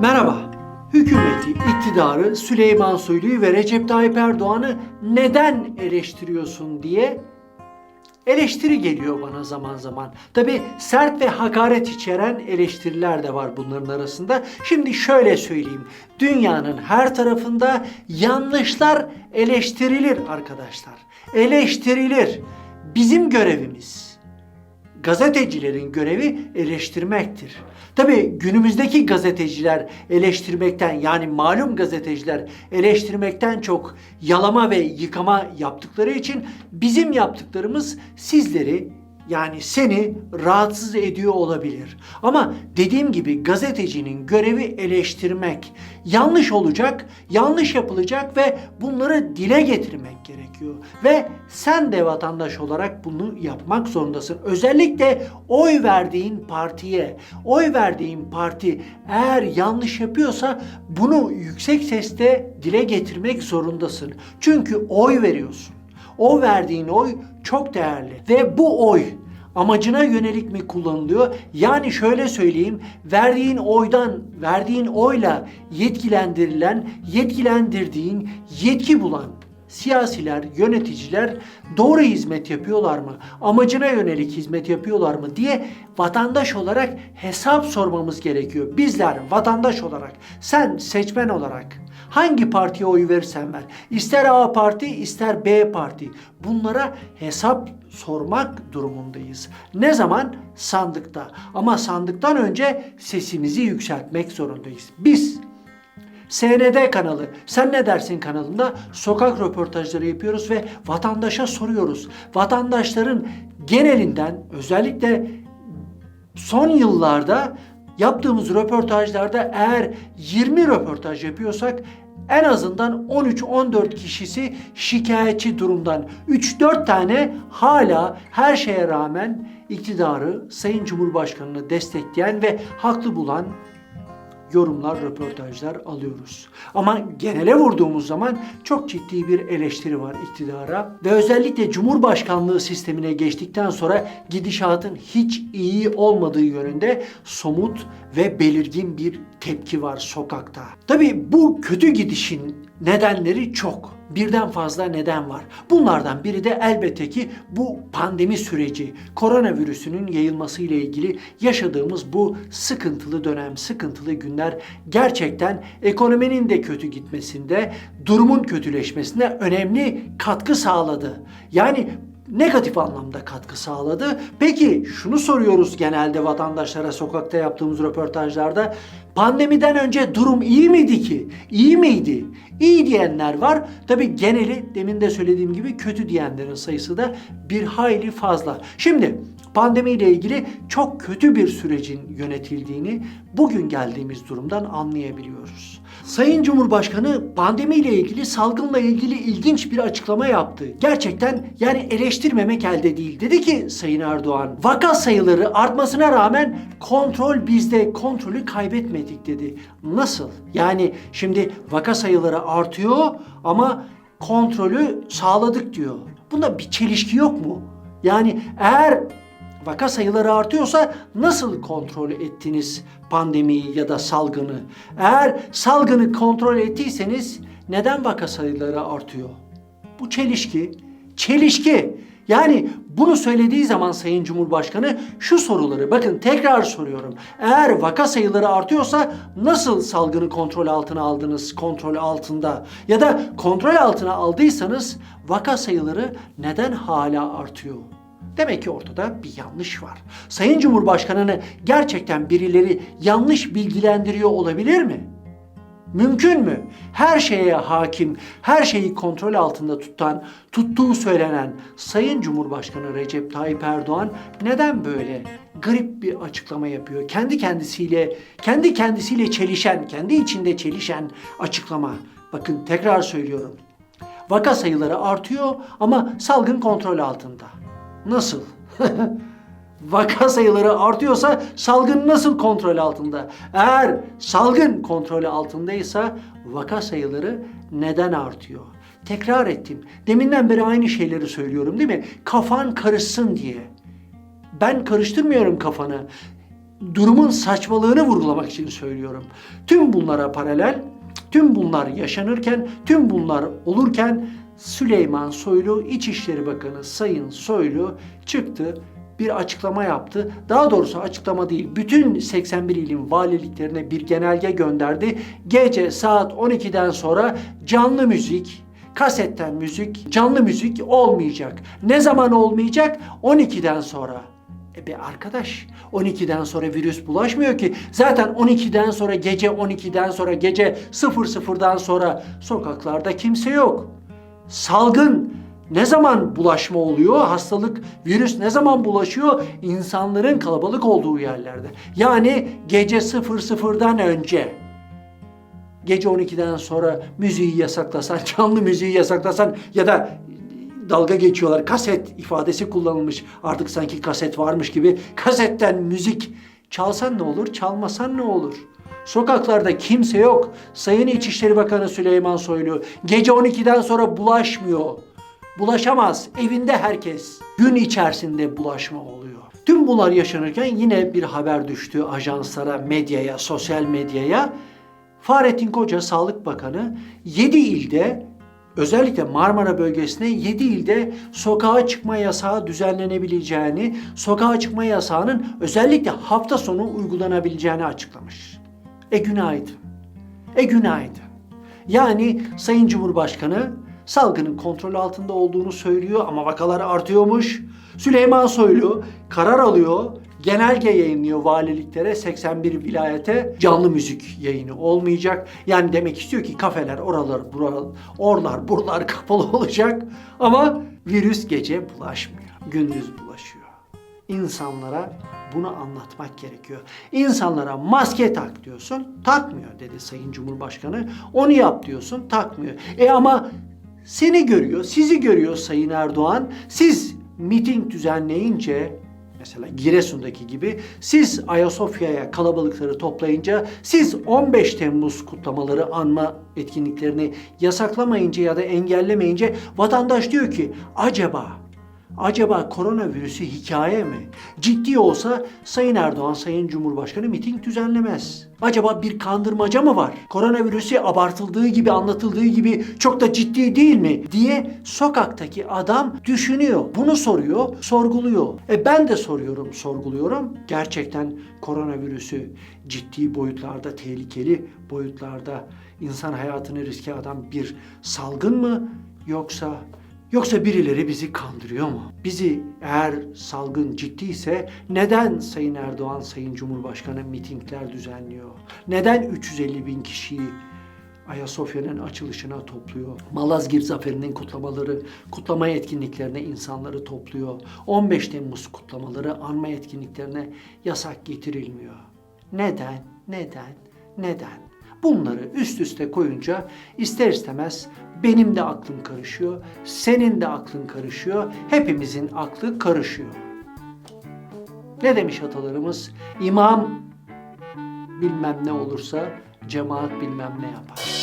Merhaba. Hükümeti, iktidarı, Süleyman Soylu'yu ve Recep Tayyip Erdoğan'ı neden eleştiriyorsun diye eleştiri geliyor bana zaman zaman. Tabi sert ve hakaret içeren eleştiriler de var bunların arasında. Şimdi şöyle söyleyeyim. Dünyanın her tarafında yanlışlar eleştirilir arkadaşlar. Eleştirilir. Bizim görevimiz gazetecilerin görevi eleştirmektir. Tabi günümüzdeki gazeteciler eleştirmekten yani malum gazeteciler eleştirmekten çok yalama ve yıkama yaptıkları için bizim yaptıklarımız sizleri yani seni rahatsız ediyor olabilir. Ama dediğim gibi gazetecinin görevi eleştirmek. Yanlış olacak, yanlış yapılacak ve bunları dile getirmek gerekiyor. Ve sen de vatandaş olarak bunu yapmak zorundasın. Özellikle oy verdiğin partiye, oy verdiğin parti eğer yanlış yapıyorsa bunu yüksek sesle dile getirmek zorundasın. Çünkü oy veriyorsun. O verdiğin oy çok değerli ve bu oy amacına yönelik mi kullanılıyor? Yani şöyle söyleyeyim, verdiğin oydan, verdiğin oyla yetkilendirilen, yetkilendirdiğin, yetki bulan siyasiler, yöneticiler doğru hizmet yapıyorlar mı? Amacına yönelik hizmet yapıyorlar mı diye vatandaş olarak hesap sormamız gerekiyor. Bizler vatandaş olarak, sen seçmen olarak hangi partiye oy verirsen ver. İster A parti, ister B parti. Bunlara hesap sormak durumundayız. Ne zaman? Sandıkta. Ama sandıktan önce sesimizi yükseltmek zorundayız. Biz SND kanalı, Sen Ne Dersin kanalında sokak röportajları yapıyoruz ve vatandaşa soruyoruz. Vatandaşların genelinden özellikle son yıllarda yaptığımız röportajlarda eğer 20 röportaj yapıyorsak en azından 13-14 kişisi şikayetçi durumdan. 3-4 tane hala her şeye rağmen iktidarı, Sayın Cumhurbaşkanı'nı destekleyen ve haklı bulan yorumlar, röportajlar alıyoruz. Ama genele vurduğumuz zaman çok ciddi bir eleştiri var iktidara ve özellikle Cumhurbaşkanlığı sistemine geçtikten sonra gidişatın hiç iyi olmadığı yönünde somut ve belirgin bir tepki var sokakta. Tabii bu kötü gidişin nedenleri çok. Birden fazla neden var. Bunlardan biri de elbette ki bu pandemi süreci, koronavirüsünün yayılması ile ilgili yaşadığımız bu sıkıntılı dönem, sıkıntılı günler gerçekten ekonominin de kötü gitmesinde, durumun kötüleşmesine önemli katkı sağladı. Yani negatif anlamda katkı sağladı. Peki şunu soruyoruz genelde vatandaşlara sokakta yaptığımız röportajlarda. Pandemiden önce durum iyi miydi ki? İyi miydi? İyi diyenler var. Tabi geneli demin de söylediğim gibi kötü diyenlerin sayısı da bir hayli fazla. Şimdi pandemiyle ilgili çok kötü bir sürecin yönetildiğini bugün geldiğimiz durumdan anlayabiliyoruz. Sayın Cumhurbaşkanı pandemiyle ilgili, salgınla ilgili ilginç bir açıklama yaptı. Gerçekten yani eleştirmemek elde değil. Dedi ki Sayın Erdoğan, vaka sayıları artmasına rağmen kontrol bizde, kontrolü kaybetmedik dedi. Nasıl? Yani şimdi vaka sayıları artıyor ama kontrolü sağladık diyor. Bunda bir çelişki yok mu? Yani eğer vaka sayıları artıyorsa nasıl kontrol ettiniz pandemiyi ya da salgını? Eğer salgını kontrol ettiyseniz neden vaka sayıları artıyor? Bu çelişki. Çelişki. Yani bunu söylediği zaman Sayın Cumhurbaşkanı şu soruları bakın tekrar soruyorum. Eğer vaka sayıları artıyorsa nasıl salgını kontrol altına aldınız kontrol altında? Ya da kontrol altına aldıysanız vaka sayıları neden hala artıyor? Demek ki ortada bir yanlış var. Sayın Cumhurbaşkanı'nı gerçekten birileri yanlış bilgilendiriyor olabilir mi? Mümkün mü? Her şeye hakim, her şeyi kontrol altında tutan, tuttuğu söylenen Sayın Cumhurbaşkanı Recep Tayyip Erdoğan neden böyle garip bir açıklama yapıyor? Kendi kendisiyle, kendi kendisiyle çelişen, kendi içinde çelişen açıklama. Bakın tekrar söylüyorum. Vaka sayıları artıyor ama salgın kontrol altında. Nasıl? Vaka sayıları artıyorsa salgın nasıl kontrol altında? Eğer salgın kontrol altındaysa vaka sayıları neden artıyor? Tekrar ettim. Deminden beri aynı şeyleri söylüyorum değil mi? Kafan karışsın diye. Ben karıştırmıyorum kafanı. durumun saçmalığını vurgulamak için söylüyorum. Tüm bunlara paralel, tüm bunlar yaşanırken, tüm bunlar olurken Süleyman Soylu İçişleri Bakanı Sayın Soylu çıktı bir açıklama yaptı. Daha doğrusu açıklama değil. Bütün 81 ilin valiliklerine bir genelge gönderdi. Gece saat 12'den sonra canlı müzik, kasetten müzik, canlı müzik olmayacak. Ne zaman olmayacak? 12'den sonra. E be arkadaş 12'den sonra virüs bulaşmıyor ki. Zaten 12'den sonra gece 12'den sonra gece 00'dan sonra sokaklarda kimse yok. Salgın ne zaman bulaşma oluyor? Hastalık, virüs ne zaman bulaşıyor? İnsanların kalabalık olduğu yerlerde. Yani gece 00'dan önce. Gece 12'den sonra müziği yasaklasan, canlı müziği yasaklasan ya da dalga geçiyorlar. Kaset ifadesi kullanılmış. Artık sanki kaset varmış gibi. Kasetten müzik çalsan ne olur, çalmasan ne olur? Sokaklarda kimse yok. Sayın İçişleri Bakanı Süleyman Soylu gece 12'den sonra bulaşmıyor. Bulaşamaz. Evinde herkes. Gün içerisinde bulaşma oluyor. Tüm bunlar yaşanırken yine bir haber düştü ajanslara, medyaya, sosyal medyaya. Fahrettin Koca Sağlık Bakanı 7 ilde özellikle Marmara bölgesinde 7 ilde sokağa çıkma yasağı düzenlenebileceğini, sokağa çıkma yasağının özellikle hafta sonu uygulanabileceğini açıklamış. E günaydın. E günaydın. Yani Sayın Cumhurbaşkanı salgının kontrol altında olduğunu söylüyor ama vakalar artıyormuş. Süleyman Soylu karar alıyor, genelge yayınlıyor valiliklere 81 vilayete canlı müzik yayını olmayacak. Yani demek istiyor ki kafeler oralar buralar orlar buralar kapalı olacak ama virüs gece bulaşmıyor. Gündüz bulaşıyor. İnsanlara bunu anlatmak gerekiyor. İnsanlara maske tak diyorsun, takmıyor dedi Sayın Cumhurbaşkanı. Onu yap diyorsun, takmıyor. E ama seni görüyor, sizi görüyor Sayın Erdoğan. Siz miting düzenleyince mesela Giresun'daki gibi siz Ayasofya'ya kalabalıkları toplayınca siz 15 Temmuz kutlamaları anma etkinliklerini yasaklamayınca ya da engellemeyince vatandaş diyor ki acaba Acaba koronavirüsü hikaye mi? Ciddi olsa Sayın Erdoğan, Sayın Cumhurbaşkanı miting düzenlemez. Acaba bir kandırmaca mı var? Koronavirüsü abartıldığı gibi, anlatıldığı gibi çok da ciddi değil mi? diye sokaktaki adam düşünüyor. Bunu soruyor, sorguluyor. E ben de soruyorum, sorguluyorum. Gerçekten koronavirüsü ciddi boyutlarda, tehlikeli boyutlarda insan hayatını riske atan bir salgın mı? Yoksa Yoksa birileri bizi kandırıyor mu? Bizi eğer salgın ciddiyse neden Sayın Erdoğan, Sayın Cumhurbaşkanı mitingler düzenliyor? Neden 350 bin kişiyi Ayasofya'nın açılışına topluyor. Malazgirt Zaferi'nin kutlamaları, kutlama etkinliklerine insanları topluyor. 15 Temmuz kutlamaları, anma etkinliklerine yasak getirilmiyor. Neden? Neden? Neden? Bunları üst üste koyunca ister istemez benim de aklım karışıyor, senin de aklın karışıyor, hepimizin aklı karışıyor. Ne demiş atalarımız? İmam bilmem ne olursa cemaat bilmem ne yapar.